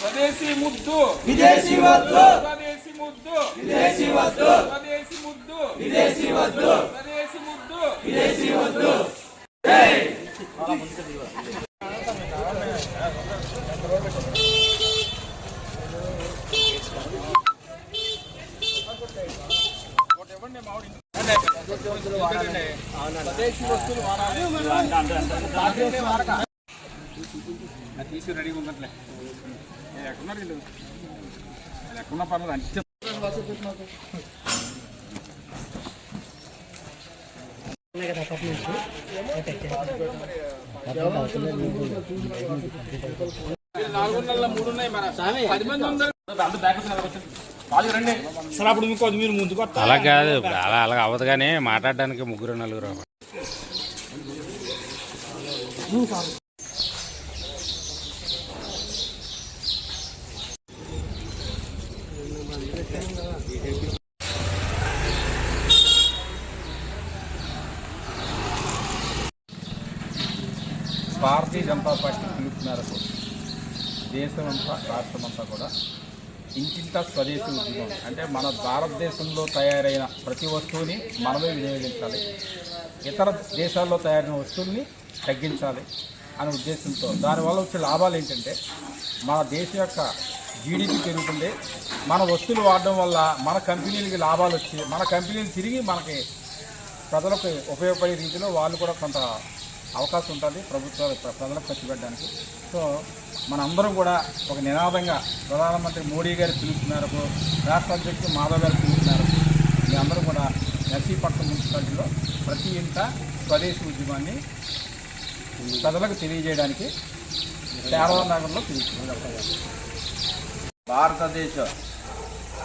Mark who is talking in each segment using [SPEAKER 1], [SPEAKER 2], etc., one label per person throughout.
[SPEAKER 1] స్వదేశీ ముద్దు
[SPEAKER 2] విదేశీ వద్దు
[SPEAKER 1] స్వదేశీ ముద్దు
[SPEAKER 2] విదేశీ వద్దు
[SPEAKER 1] స్వదేశీ ముద్దు
[SPEAKER 2] విదేశీ వద్దు
[SPEAKER 1] స్వదేశీ ముద్దు
[SPEAKER 2] విదేశీ వద్దు
[SPEAKER 1] స్వదేశీ తీసి రెడీగా ఉందంటలే ఎక్కడున్నారు వీళ్ళు వీళ్ళు ఎక్కడున్నా పర్లేదు అంటే నాలుగున్నర నెలల మూడు ఉన్నాయి మన పది మంది ఉన్నారు అందరూ బ్యాక్ వచ్చింది
[SPEAKER 3] సరే అప్పుడు మీకు మీరు ముందుకు
[SPEAKER 4] అలా కాదు ఇప్పుడు అలా అలా అవ్వదు కానీ మాట్లాడడానికి ముగ్గురు నలుగురు
[SPEAKER 1] భారతీయ జనతా పార్టీ పిలుపు మేరకు దేశమంతా రాష్ట్రమంతా కూడా ఇంటింటా స్వదేశీ ఉద్యమం. అంటే మన భారతదేశంలో తయారైన ప్రతి వస్తువుని మనమే వినియోగించాలి. ఇతర దేశాల్లో తయారైన వస్తువుల్ని తగ్గించాలి అనే ఉద్దేశంతో. దానివల్ల వచ్చే లాభాలు ఏంటంటే మన దేశం యొక్క జీడిపి పెరుగుతుంది. మన వస్తువులు వాడడం వల్ల మన కంపెనీలకి లాభాలు వచ్చి మన కంపెనీలు తిరిగి మనకి ప్రజలకు ఉపయోగపడే రీతిలో వాళ్ళు కూడా కొంత అవకాశం ఉంటుంది ప్రభుత్వాలు ప్రజలకు ఖర్చు పెట్టడానికి. సో మనందరం కూడా ఒక నినాదంగా ప్రధానమంత్రి మోడీ గారు పిలుస్తున్నారు రాష్ట్ర అధ్యక్షుడు మాధవ్ గారు పిలుస్తున్నారు మీ అందరూ కూడా నర్సీపట్నం మున్సిపాలిటీలో ప్రతి ఇంట స్వదేశీ ఉద్యమాన్ని ప్రజలకు తెలియజేయడానికి శారదా నగర్లో పిలుస్తున్నారు
[SPEAKER 5] భారతదేశ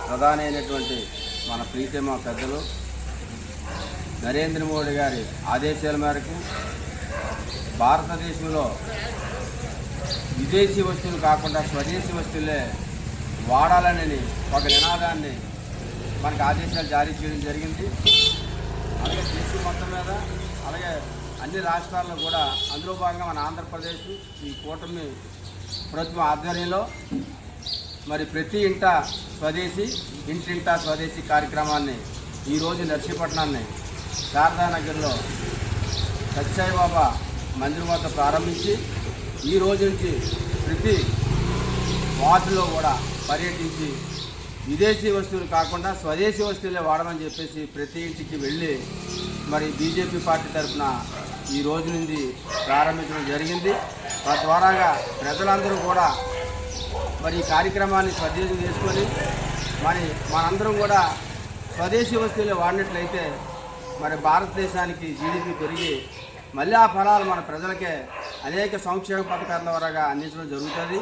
[SPEAKER 5] ప్రధాని అయినటువంటి మన ప్రీతమ పెద్దలు నరేంద్ర మోడీ గారి ఆదేశాల మేరకు భారతదేశంలో విదేశీ వస్తువులు కాకుండా స్వదేశీ వస్తువులే వాడాలనే ఒక నినాదాన్ని మనకు ఆదేశాలు జారీ చేయడం జరిగింది. అలాగే దేశం మొత్తం మీద అలాగే అన్ని రాష్ట్రాల్లో కూడా అందులో భాగంగా మన ఆంధ్రప్రదేశ్ ఈ కూటమి ప్రభుత్వం ఆధ్వర్యంలో మరి ప్రతి ఇంట స్వదేశీ ఇంటింటా స్వదేశీ కార్యక్రమాన్ని ఈరోజు నర్సీపట్నాన్ని శారదానగర్లో సత్యసాయిబాబా మందిరం వద్ద ప్రారంభించి ఈ రోజు నుంచి ప్రతి వార్డులో కూడా పర్యటించి విదేశీ వస్తువులు కాకుండా స్వదేశీ వస్తువులే వాడమని చెప్పేసి ప్రతి ఇంటికి వెళ్ళి మరి బీజేపీ పార్టీ తరఫున ఈ రోజు నుండి ప్రారంభించడం జరిగింది. తద్వారాగా ప్రజలందరూ కూడా మరి ఈ కార్యక్రమాన్ని స్వదేశం చేసుకొని మరి మనందరం కూడా స్వదేశీ వస్తువులు వాడినట్లయితే మరి భారతదేశానికి జీడిపి పెరిగి మళ్ళీ ఆ ఫలాలు మన ప్రజలకే అనేక సంక్షేమ పథకాల ద్వారా అందించడం జరుగుతుంది.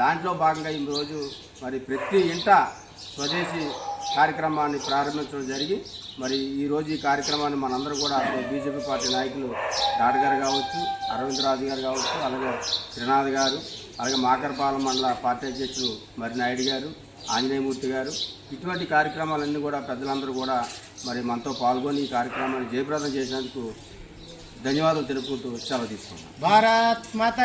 [SPEAKER 5] దాంట్లో భాగంగా ఈ రోజు మరి ప్రతి ఇంట స్వదేశీ కార్యక్రమాన్ని ప్రారంభించడం జరిగి మరి ఈరోజు ఈ కార్యక్రమాన్ని మనందరూ కూడా బీజేపీ పార్టీ నాయకులు డాడ్ గారు కావచ్చు అరవింద్ రాజు గారు కావచ్చు అలాగే త్రినాథ్ గారు అలాగే మాకరపాలెం మండల పార్టీ అధ్యక్షులు మరి నాయుడు గారు ఆంజనేయమూర్తి గారు. ఇటువంటి కార్యక్రమాలన్నీ కూడా పెద్దలందరూ కూడా మరి మనతో పాల్గొని ఈ కార్యక్రమాన్ని జయప్రదం చేసినందుకు ధన్యవాదాలు తెలుపుకుంటూ సెలవు తీసుకున్నాం
[SPEAKER 3] భారత్ మాత